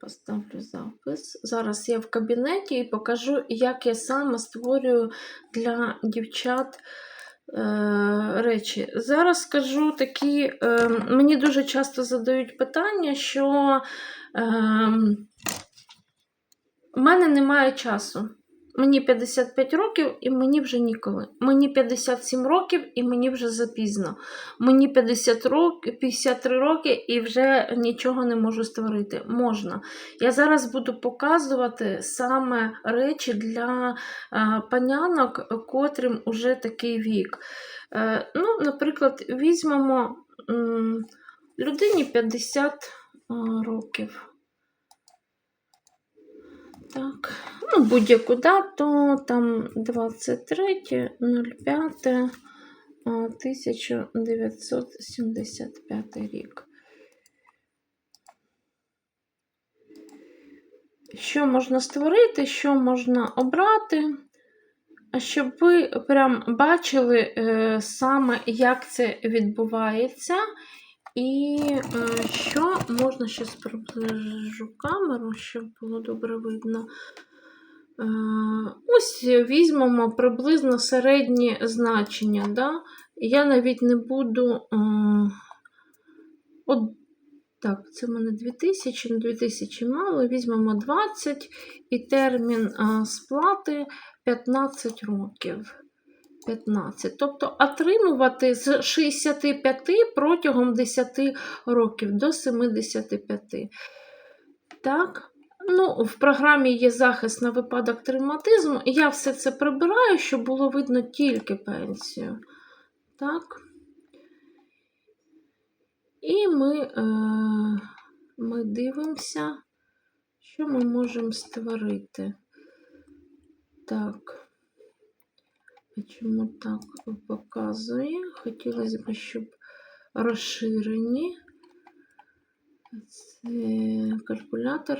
Поставлю запис. Зараз я в кабінеті і покажу, як я саме створюю для дівчат е, речі. Зараз скажу такі, е, мені дуже часто задають питання, що е, в мене немає часу. Мені 55 років і мені вже ніколи. Мені 57 років і мені вже запізно. Мені 50 років, 53 роки і вже нічого не можу створити. Можна. Я зараз буду показувати саме речі для е, панянок, котрим уже такий вік. Е, ну, наприклад, візьмемо людині 50 е, років. Так, ну, будь-яку дату, там 23.05. 1975 рік. Що можна створити, що можна обрати, а щоб ви прям бачили е, саме, як це відбувається, і е, що можна щас приближу камеру, щоб було добре видно. Е, Ось візьмемо приблизно середні значення. Да? Я навіть не буду. е, От, так, це в мене 2000, ну 2000 мало, візьмемо 20 і термін е, сплати 15 років. 15. Тобто отримувати з 65 протягом 10 років до 75. Так. Ну, в програмі є захист на випадок травматизму. Я все це прибираю, щоб було видно тільки пенсію. Так. І ми, е, ми дивимося, що ми можемо створити. Так. Чому так показує? Хотілося б, щоб розширені. Це калькулятор.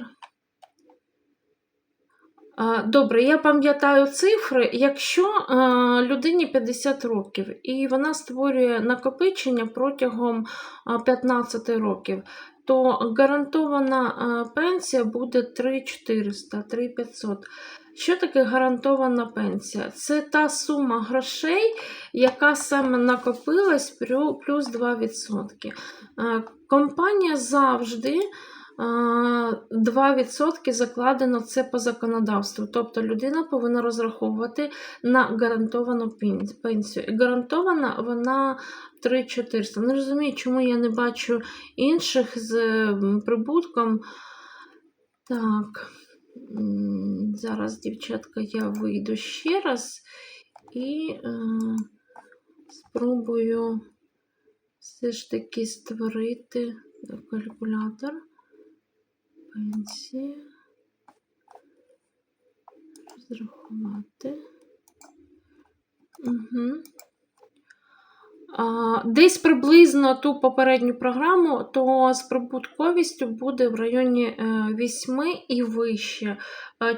Добре, я пам'ятаю цифри. Якщо людині 50 років і вона створює накопичення протягом е, 15 років, то гарантована пенсія буде 3400, 3500. Що таке гарантована пенсія? Це та сума грошей, яка саме накопилась плюс 2%. Е, Компанія завжди. 2% закладено це по законодавству. Тобто людина повинна розраховувати на гарантовану пенсію. І гарантована вона 3400. Не розумію, чому я не бачу інших з прибутком. Так, зараз, дівчатка, я вийду ще раз і е, спробую все ж таки створити калькулятор. Пенсія. Розрахувати. Угу. Десь приблизно ту попередню програму, то з прибутковістю буде в районі е, 8 і вище.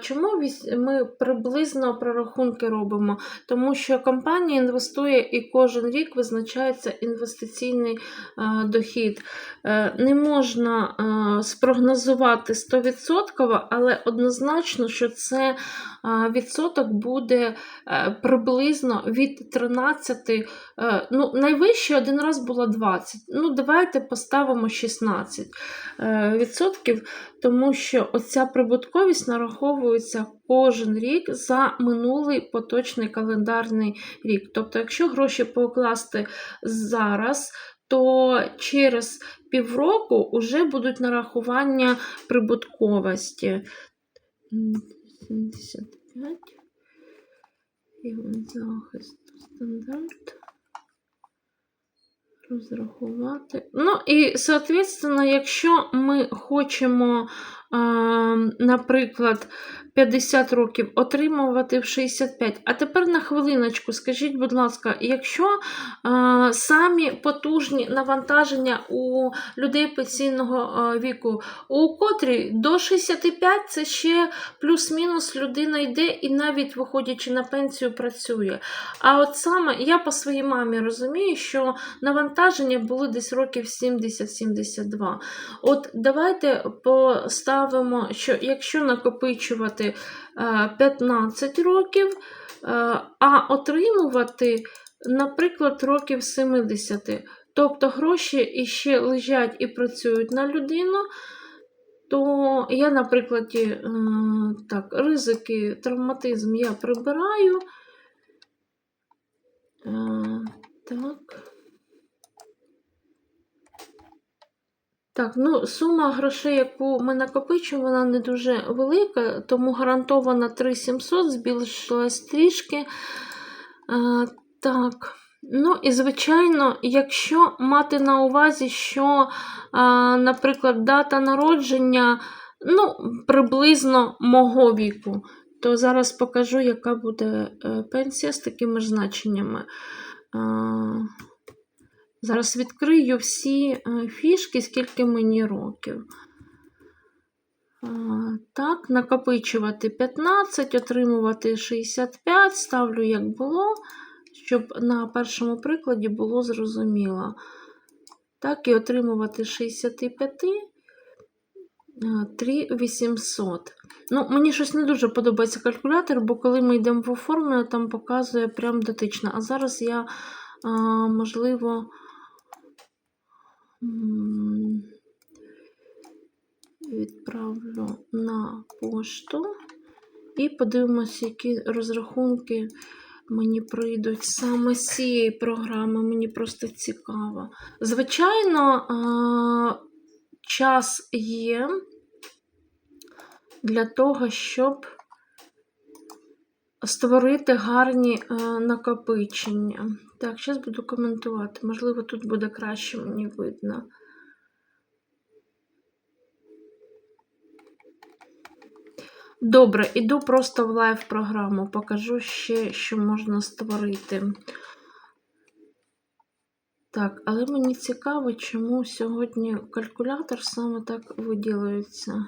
Чому ми приблизно прорахунки робимо? Тому що компанія інвестує і кожен рік визначається інвестиційний е, дохід. Е, Не можна е, спрогнозувати 100%, але однозначно, що це е, відсоток буде е, приблизно від 13, е, ну, найвище один раз було 20. Ну, давайте поставимо 16 е, відсотків, тому що оця прибутковість нараховується кожен рік за минулий поточний календарний рік. Тобто, якщо гроші покласти зараз, то через півроку вже будуть нарахування прибутковості. 75. Рівень захисту стандарт. Розрахувати. Ну і, соответственно, якщо ми хочемо, наприклад, 50 років отримувати в 65. А тепер на хвилиночку, скажіть, будь ласка, якщо а, самі потужні навантаження у людей пенсійного а, віку, у котрій до 65 це ще плюс-мінус людина йде і навіть виходячи на пенсію працює. А от саме я по своїй мамі розумію, що навантаження були десь років 70-72. От давайте поставимо що якщо накопичувати е, 15 років, е, а отримувати, наприклад, років 70. Тобто гроші іще лежать і працюють на людину, то я, наприклад, е, так, ризики, травматизм я прибираю. Е, Так. Так, ну сума грошей, яку ми накопичуємо, вона не дуже велика, тому гарантована 3700, збільшилась трішки. Е, так. Ну і, звичайно, якщо мати на увазі, що, а, наприклад, дата народження ну, приблизно мого віку, то зараз покажу, яка буде е, пенсія з такими ж значеннями. А, Зараз відкрию всі е, фішки, скільки мені років. Так, накопичувати 15, отримувати 65, ставлю, як було, щоб на першому прикладі було зрозуміло. Так, і отримувати 65, 3800. Ну, мені щось не дуже подобається калькулятор, бо коли ми йдемо в оформлення, там показує прям дотично. А зараз я, можливо, м, відправлю на пошту і подивимося, які розрахунки мені прийдуть саме з цієї програми. Мені просто цікаво. Звичайно, час є для того, щоб створити гарні е, накопичення. Так, зараз буду коментувати. Можливо, тут буде краще мені видно. Добре, іду просто в лайв програму, покажу ще, що можна створити. Так, але мені цікаво, чому сьогодні калькулятор саме так виділюється.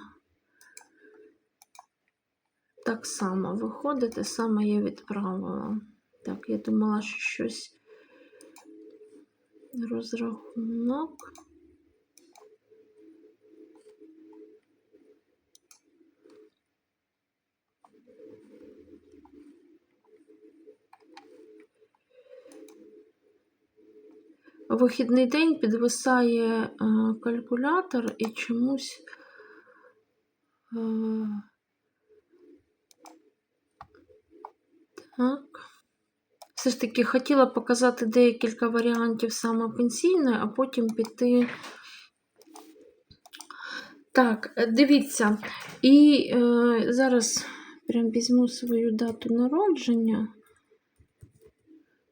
Так само виходить, саме я відправила. Так, я думала, що щось розрахунок. Вихідний день підвисає е, калькулятор і чомусь. Так. Все ж таки хотіла показати декілька варіантів саме пенсійної, а потім піти. Так, дивіться, і е, зараз прям візьму свою дату народження.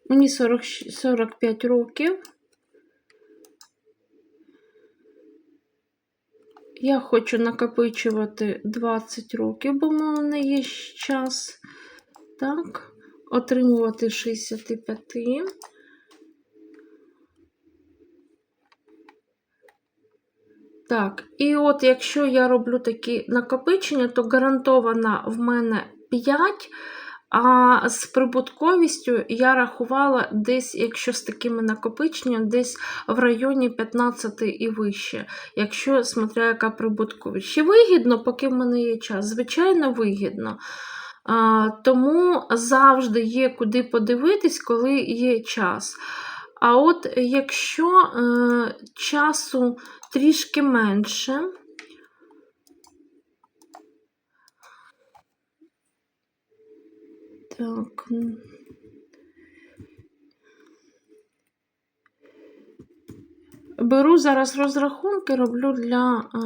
Мені 40, 45 років. Я хочу накопичувати 20 років, бо в мене є час. Так, отримувати 65. Так, і от якщо я роблю такі накопичення, то гарантована в мене 5. А з прибутковістю я рахувала десь, якщо з такими накопиченнями, десь в районі 15 і вище, якщо смотря яка прибутковість. Ще вигідно, поки в мене є час. Звичайно, вигідно. Тому завжди є куди подивитись, коли є час. А от якщо е, часу трішки менше, Так. Беру зараз розрахунки, роблю для е,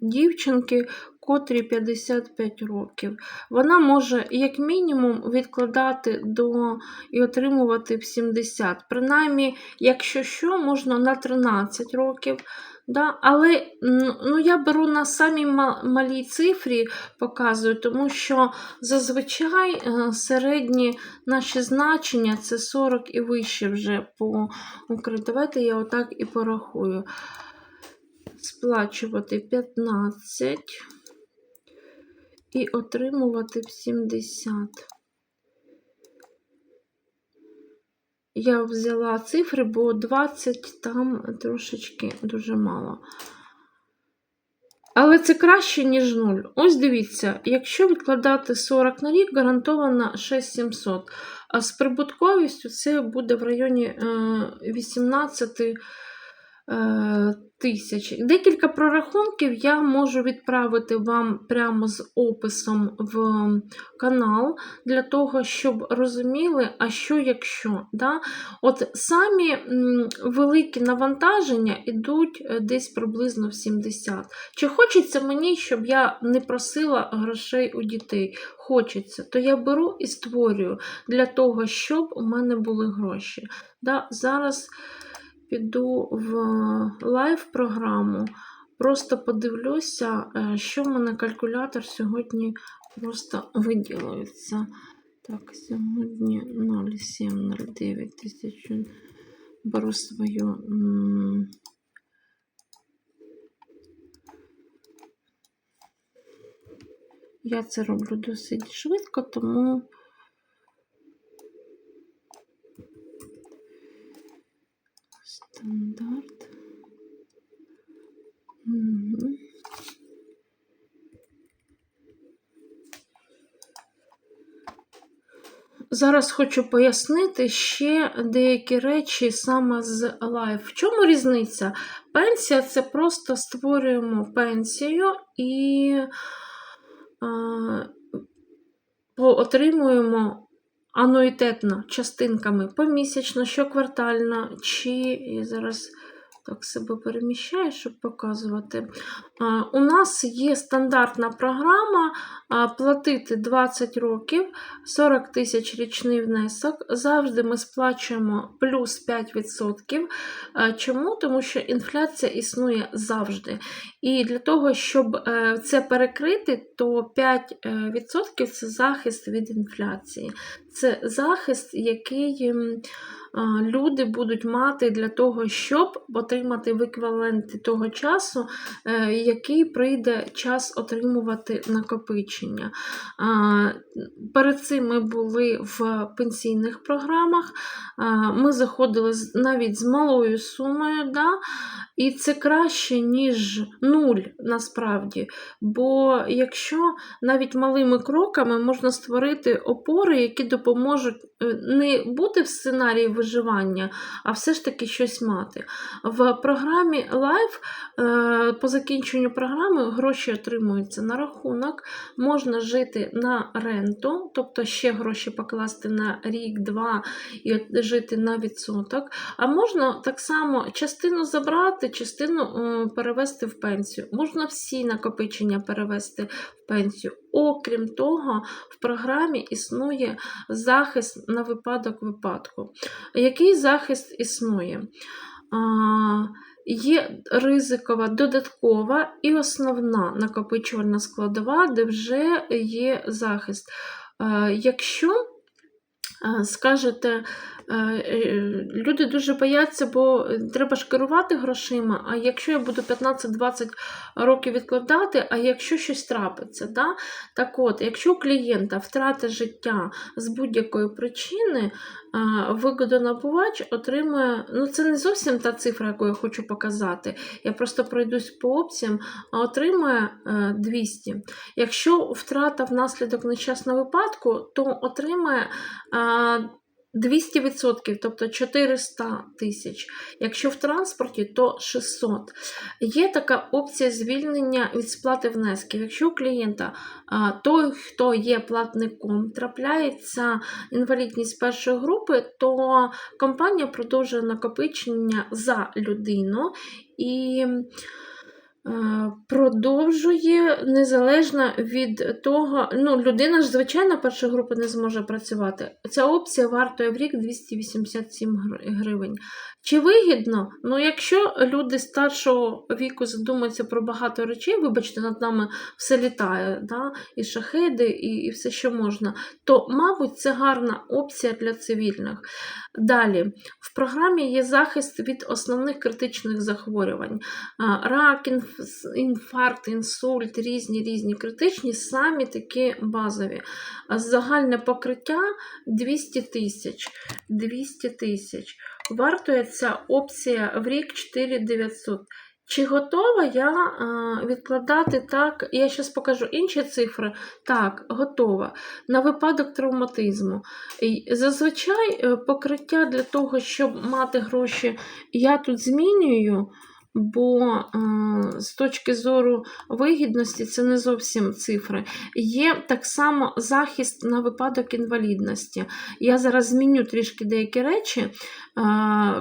дівчинки, котрі 55 років. Вона може, як мінімум, відкладати до і отримувати в 70. Принаймні, якщо що, можна на 13 років. Да? Але ну, я беру на самій малій цифрі, показую, тому що зазвичай е, середні наші значення це 40 і вище вже по. Давайте я отак і порахую. Сплачувати 15 і отримувати 70. Я взяла цифри, бо 20 там трошечки дуже мало. Але це краще, ніж 0. Ось дивіться, якщо відкладати 40 на рік, гарантовано 6700. А з прибутковістю це буде в районі е, 18 е, тисяч. Декілька прорахунків я можу відправити вам прямо з описом в канал, для того, щоб розуміли, а що якщо. Да? От самі великі навантаження йдуть е, десь приблизно в 70. Чи хочеться мені, щоб я не просила грошей у дітей? Хочеться, то я беру і створюю для того, щоб у мене були гроші. Да? Зараз піду в лайв-програму, просто подивлюся, е, що в мене калькулятор сьогодні просто виділується. Так, сьогодні 0709 тисячу. Беру свою. Я це роблю досить швидко, тому стандарт. Мгм. Зараз хочу пояснити ще деякі речі саме з лайф. В чому різниця? Пенсія це просто створюємо пенсію і а, по- отримуємо ануїтетно частинками помісячно, щоквартально, чи я зараз так себе переміщаю, щоб показувати. У нас є стандартна програма платити 20 років, 40 тисяч річний внесок. Завжди ми сплачуємо плюс 5%. Чому? Тому що інфляція існує завжди. І для того, щоб е, це перекрити, то 5% це захист від інфляції. Це захист, який люди будуть мати для того, щоб отримати в того часу, е, який прийде час отримувати накопичення. Перед цим ми були в пенсійних програмах, ми заходили навіть з малою сумою, да? І це краще, ніж нуль насправді. Бо якщо навіть малими кроками можна створити опори, які допоможуть е, не бути в сценарії виживання, а все ж таки щось мати. В програмі Live е, по закінченню програми гроші отримуються на рахунок, можна жити на ренту, тобто ще гроші покласти на рік-два і жити на відсоток. А можна так само частину забрати, частину е, перевести в пенсію. Можна всі накопичення перевести в пенсію. Окрім того, в програмі існує захист на випадок випадку. Який захист існує? Є ризикова, додаткова і основна накопичувальна складова, де вже є захист. Е, Якщо е, скажете, люди дуже бояться, бо треба ж керувати грошима. А якщо я буду 15-20 років відкладати, а якщо щось трапиться, да? так от, якщо у клієнта втрата життя з будь-якої причини, вигодонабувач отримує, ну це не зовсім та цифра, яку я хочу показати. Я просто пройдусь по опціям, а отримує е, 200. Якщо втрата внаслідок нещасного випадку, то отримує а, 200%, тобто 400 тисяч. Якщо в транспорті, то 600. Є така опція звільнення від сплати внесків. Якщо у клієнта той, хто є платником, трапляється інвалідність першої групи, то компанія продовжує накопичення за людину і продовжує незалежно від того, ну, людина ж, звичайно, першої групи не зможе працювати. Ця опція вартує в рік 287 гривень. Чи вигідно? Ну, якщо люди старшого віку задумаються про багато речей, вибачте, над нами все літає, да? і шахеди, і, і все, що можна, то, мабуть, це гарна опція для цивільних. Далі, в програмі є захист від основних критичних захворювань. Рак, інф- інфаркт, інсульт, різні різні критичні, самі такі базові. Загальне покриття 200 тисяч. 200 тисяч. Вартує ця опція в рік 4900. Чи готова я е, відкладати так? Я зараз покажу інші цифри. Так, готова. На випадок травматизму. Зазвичай е, покриття для того, щоб мати гроші, я тут змінюю, бо е, з точки зору вигідності це не зовсім цифри. Є так само захист на випадок інвалідності. Я зараз зміню трішки деякі речі. Е,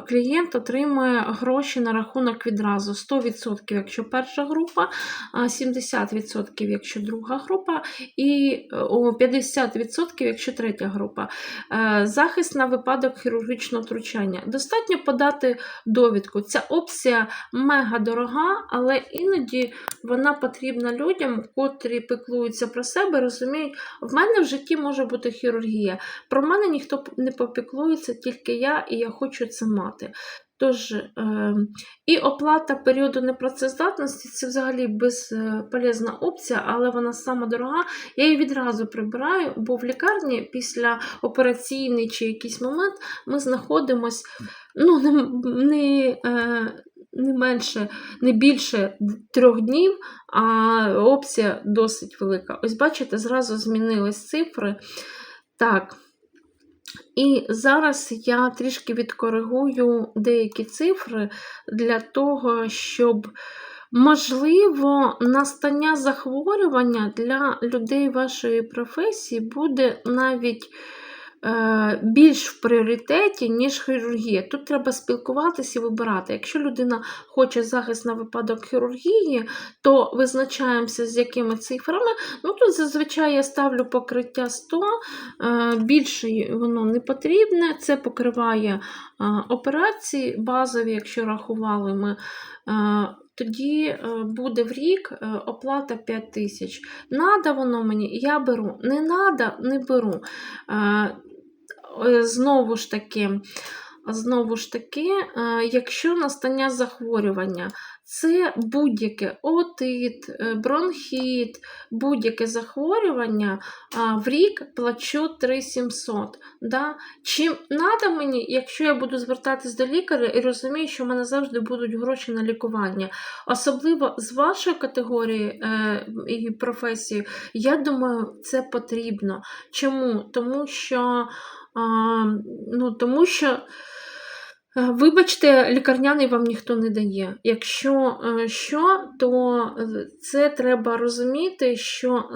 Клієнт отримує гроші на рахунок відразу 100%, якщо перша група, 70%, якщо друга група, і 50%, якщо третя група. Е, Захист на випадок хірургічного втручання. Достатньо подати довідку. Ця опція мега дорога, але іноді вона потрібна людям, котрі піклуються про себе, розуміють, в мене в житті може бути хірургія. Про мене ніхто не попіклується, тільки я, і я хочу це мати. Тож, е, і оплата періоду непрацездатності це взагалі безполезна опція, але вона сама дорога. Я її відразу прибираю, бо в лікарні після операційний чи якийсь момент ми знаходимось ну, не, не, е, не менше, не більше трьох днів, а опція досить велика. Ось бачите, зразу змінились цифри. Так. І зараз я трішки відкоригую деякі цифри для того, щоб, можливо, настання захворювання для людей вашої професії буде навіть більш в пріоритеті, ніж хірургія. Тут треба спілкуватися і вибирати. Якщо людина хоче захист на випадок хірургії, то визначаємося з якими цифрами. Ну, Тут зазвичай я ставлю покриття 100, е, більше воно не потрібне. Це покриває е, операції базові, якщо рахували ми. Е, Тоді е, буде в рік е, оплата 5 тисяч. Надо воно мені, я беру. Не надо, не беру. Е, Знову ж таки, знову ж таки, е, якщо настання захворювання, це будь-яке отит, е, бронхіт, будь-яке захворювання в рік плачу 3700. Да? Чим треба мені, якщо я буду звертатись до лікаря і розумію, що в мене завжди будуть гроші на лікування. Особливо з вашої категорії і професії, я думаю, це потрібно. Чому? Тому що, ну, тому що. Е, Вибачте, лікарняний вам ніхто не дає. Якщо е, що, то е, це треба розуміти, що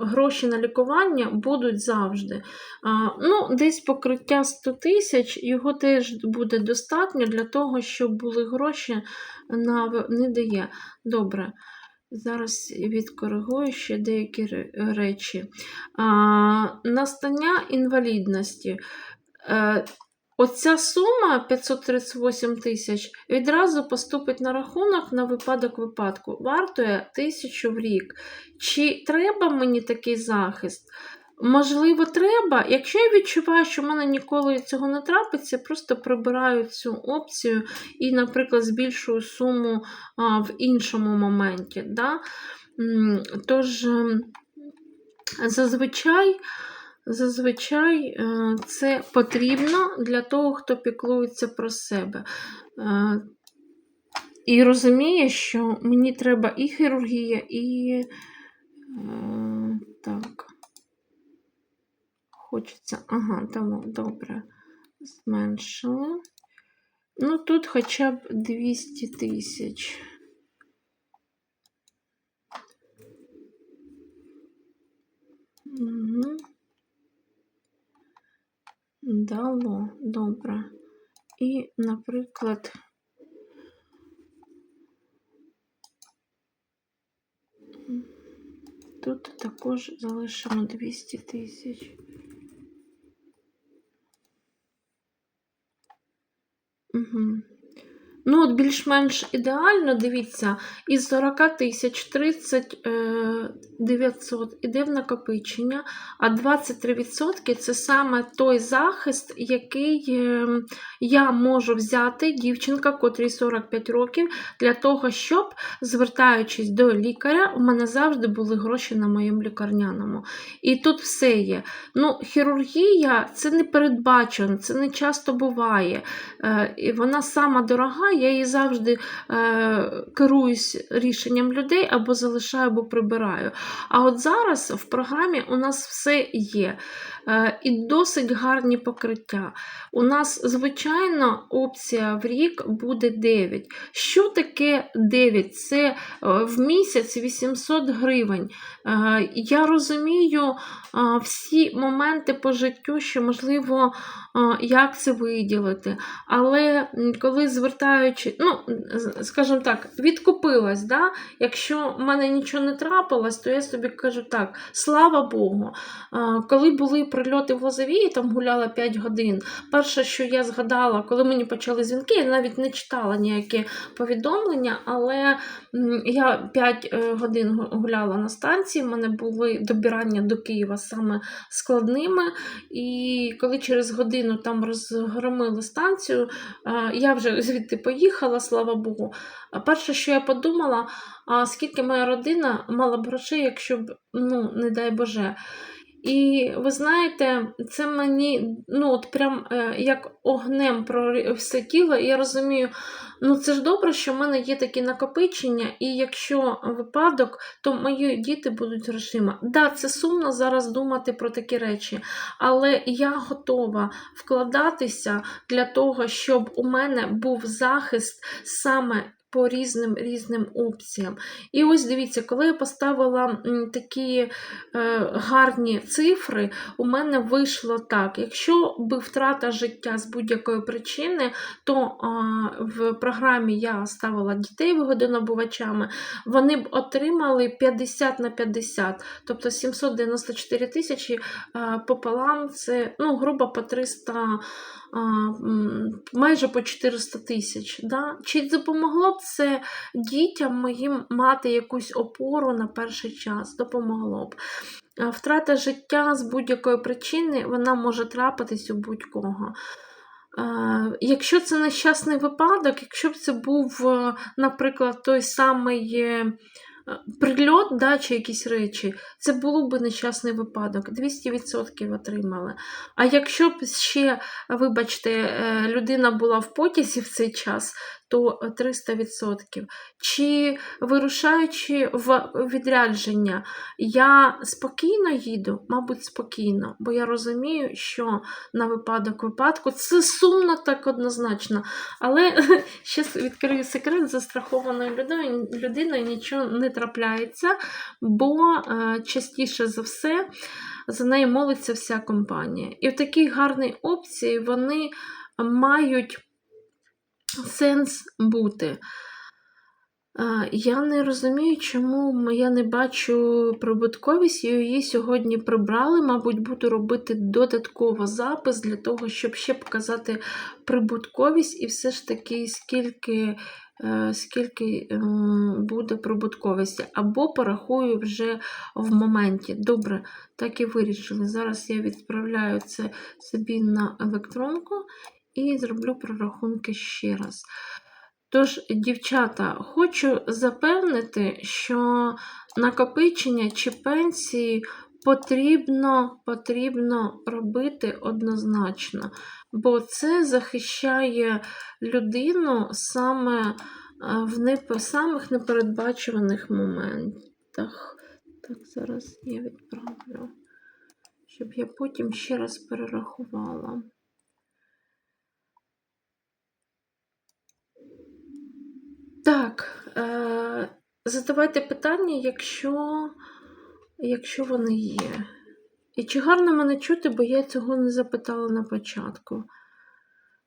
гроші на лікування будуть завжди. Ну, Десь покриття 100 тисяч, його теж буде достатньо для того, щоб були гроші на не дає. Добре. Зараз відкоригую ще деякі речі. А, настання інвалідності. А, Оця сума 538 тисяч відразу поступить на рахунок на випадок випадку. Вартує тисячу в рік. Чи треба мені такий захист? Можливо, треба. Якщо я відчуваю, що в мене ніколи цього не трапиться, просто прибираю цю опцію і, наприклад, збільшую суму а, в іншому моменті. Да? Тож, ем, зазвичай. Зазвичай е, це потрібно для того, хто піклується про себе. Е, І розуміє, що мені треба і хірургія, і е, так. Хочеться. Ага, тому добре. Зменшили. Ну, тут хоча б 200 тисяч. Угу. Дало, добре. І, наприклад, тут також залишимо 200 тисяч. Угу. Ну, от більш-менш ідеально, дивіться, із 40 тисяч 30 е, 900 іде в накопичення, а 23% це саме той захист, який е, я можу взяти, дівчинка, котрій 45 років, для того, щоб, звертаючись до лікаря, у мене завжди були гроші на моєму лікарняному. І тут все є. Ну, Хірургія це не передбачено, це не часто буває. Е, вона сама дорога, я її завжди е, керуюсь рішенням людей або залишаю, або прибираю. А от зараз в програмі у нас все є. Е, і досить гарні покриття. У нас, звичайно, опція в рік буде 9. Що таке 9? Це е, в місяць 800 гривень. Е, Я розумію всі моменти по життю, що можливо, як це виділити. Але коли звертаючи, ну, скажімо так, відкупилась, да? якщо в мене нічого не трапилось, то я собі кажу так, слава Богу. Коли були прильоти в Лозовії, там гуляла 5 годин. Перше, що я згадала, коли мені почали дзвінки, я навіть не читала ніякі повідомлення, але я 5 годин гуляла на станції, в мене були добирання до Києва саме складними. І коли через годину там розгромили станцію, я вже звідти поїхала, слава Богу. Перше, що я подумала, а скільки моя родина мала б грошей, якщо б, ну, не дай Боже. І ви знаєте, це мені ну, от прям е, як огнем про все тіло. І я розумію, ну це ж добре, що в мене є такі накопичення, і якщо випадок, то мої діти будуть грошима. Да, це сумно зараз думати про такі речі, але я готова вкладатися для того, щоб у мене був захист саме. По різним різним опціям. І ось дивіться, коли я поставила такі е, гарні цифри, у мене вийшло так: якщо би втрата життя з будь-якої причини, то в програмі я ставила дітей вигодонабувачами, вони б отримали 50 на 50, тобто 794 тисячі а, пополам, це ну, грубо по 300. Майже по 400 тисяч. Да? Чи допомогло б це дітям моїм мати якусь опору на перший час? Допомогло б. Втрата життя з будь-якої причини вона може трапитись у будь-кого. Якщо це нещасний випадок, якщо б це був, е, наприклад, той самий е, прильот, да, чи якісь речі, це було б нещасний випадок, 200% отримали. А якщо б ще, вибачте, е, людина була в потязі в цей час, то 300%. Чи вирушаючи в відрядження, я спокійно їду, мабуть, спокійно, бо я розумію, що на випадок випадку це сумно так однозначно. Але ще відкрию секрет, застрахованою людиною, людиною нічого не трапляється, бо е, частіше за все за неї молиться вся компанія. І в такій гарній опції вони мають сенс бути. Я не розумію, чому я не бачу прибутковість, її сьогодні прибрали. Мабуть, буду робити додатково запис для того, щоб ще показати прибутковість і все ж таки, скільки, е, скільки е, буде прибутковості. Або порахую вже в моменті. Добре, так і вирішили. Зараз я відправляю це собі на електронку і зроблю прорахунки ще раз. Тож, дівчата, хочу запевнити, що накопичення чи пенсії потрібно, потрібно робити однозначно, бо це захищає людину саме е, в самих непередбачуваних моментах. Так, зараз я відправлю, щоб я потім ще раз перерахувала. Так, е, задавайте питання, якщо, якщо вони є. І чи гарно мене чути, бо я цього не запитала на початку.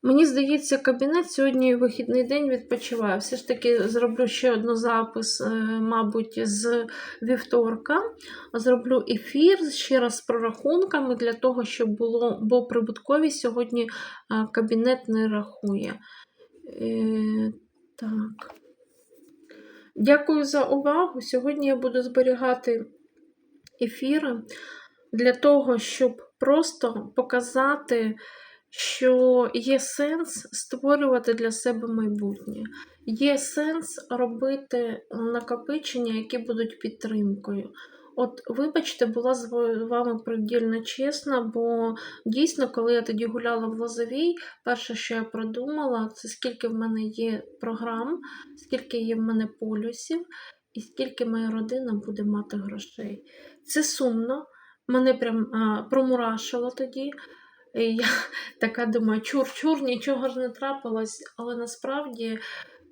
Мені здається, кабінет сьогодні вихідний день відпочиває. Все ж таки зроблю ще одну запис, е, мабуть, з вівторка. Зроблю ефір ще раз з прорахунками для того, щоб було, бо прибутковість сьогодні е, кабінет не рахує. Е, так. Дякую за увагу. Сьогодні я буду зберігати ефіри для того, щоб просто показати, що є сенс створювати для себе майбутнє. Є сенс робити накопичення, які будуть підтримкою. От, вибачте, була з вами предельно чесна, бо дійсно, коли я тоді гуляла в Лозовій, перше, що я продумала, це скільки в мене є програм, скільки є в мене полюсів, і скільки моя родина буде мати грошей. Це сумно, мене прям а, промурашило тоді. І я така думаю, чур-чур, нічого ж не трапилось, але насправді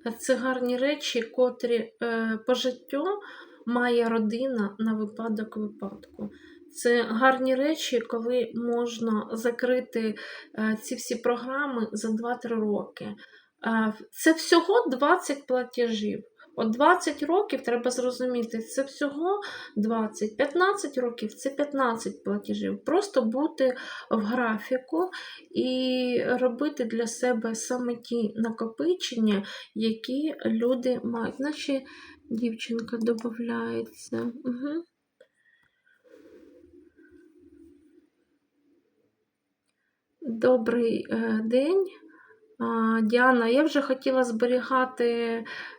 е, це гарні речі, котрі е, по життю має родина на випадок випадку. Це гарні речі, коли можна закрити е, ці всі програми за 2-3 роки. Е, Це всього 20 платежів. От 20 років треба зрозуміти, це всього 20, 15 років це 15 платежів. Просто бути в графіку і робити для себе саме ті накопичення, які люди мають. Наче дівчинка додається. Угу. Добрий е, день. Діана, я вже хотіла зберігати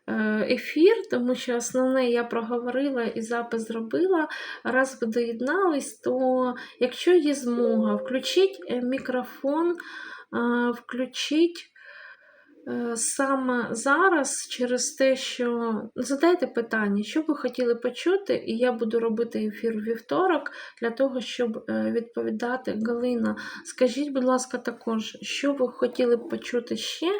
е, ефір, тому що основне я проговорила і запис зробила. Раз ви доєднались, то якщо є змога, включіть е, мікрофон, включіть саме зараз через те, що задайте питання, що ви хотіли почути, і я буду робити ефір вівторок для того, щоб е, відповідати. Галина, скажіть, будь ласка, також, що ви хотіли почути ще.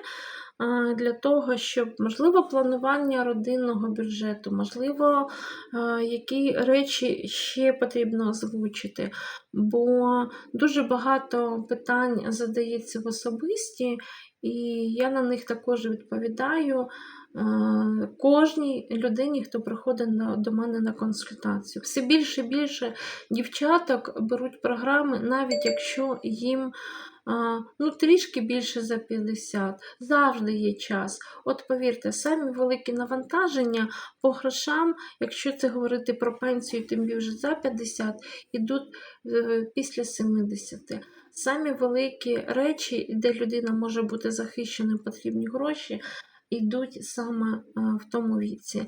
Для того, щоб, можливо, планування родинного бюджету, можливо, е, які речі ще потрібно озвучити, бо дуже багато питань задається в особисті, і я на них також відповідаю е, кожній людині, хто приходить до мене на консультацію. Все більше і більше дівчаток беруть програми, навіть якщо їм ну, трішки більше за 50. Завжди є час. От повірте, самі великі навантаження по грошам, якщо це говорити про пенсію, тим більше за 50, ідуть е, після 70. Самі великі речі, де людина може бути захищеною, потрібні гроші, йдуть саме е, в тому віці.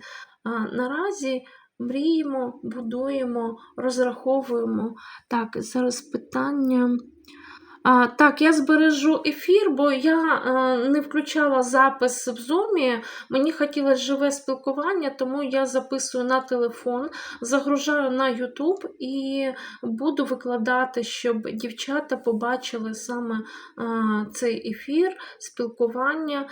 Наразі мріємо, будуємо, розраховуємо. Так, зараз питання. А, так, я збережу ефір, бо я а, не включала запис в зумі. Мені хотілося живе спілкування, тому я записую на телефон, загружаю на YouTube і буду викладати, щоб дівчата побачили саме а, цей ефір, спілкування.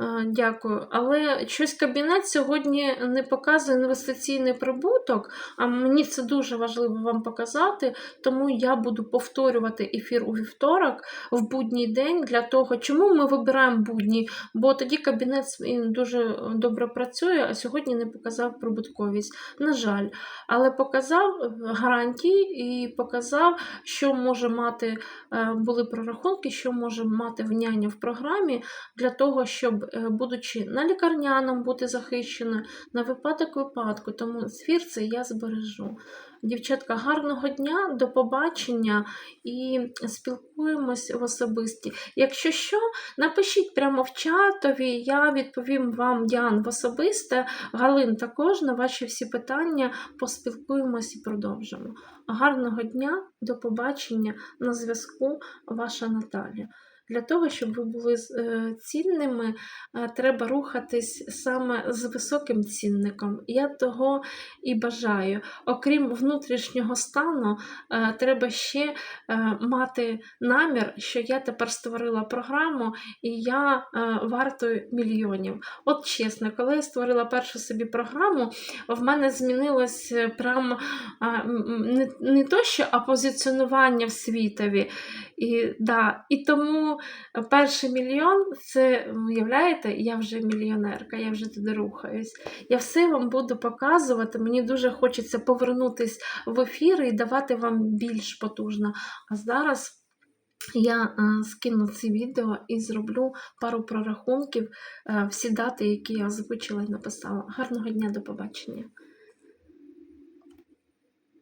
Е, Дякую. Але щось кабінет сьогодні не показує інвестиційний прибуток, а мені це дуже важливо вам показати, тому я буду повторювати ефір у вівторок в будній день для того, чому ми вибираємо будні, бо тоді кабінет дуже добре працює, а сьогодні не показав прибутковість. На жаль, але показав гарантії і показав, що може мати, е, були прорахунки, що може мати вняння в програмі для того, щоб, е, будучи на лікарняному, бути захищеною на випадок випадку. Тому звір це я збережу. Дівчатка, гарного дня, до побачення і спілкуємось в особисті. Якщо що, напишіть прямо в чатові, я відповім вам, Діан, в особисте. Галин також на ваші всі питання поспілкуємось і продовжимо. Гарного дня, до побачення на зв'язку, ваша Наталія. Для того, щоб ви були е, цінними, е, треба рухатись саме з високим цінником. Я того і бажаю. Окрім внутрішнього стану, е, треба ще мати намір, що я тепер створила програму і я вартую мільйонів. От чесно, коли я створила першу собі програму, в мене змінилось прям не то, що а позиціонування в світові. І, да, і тому перший мільйон це, уявляєте, я вже мільйонерка, я вже туди рухаюсь. Я все вам буду показувати. Мені дуже хочеться повернутися в ефір і давати вам більш потужно. А зараз я е, скину це відео і зроблю пару прорахунків, е, всі дати, які я озвучила і написала. Гарного дня, до побачення!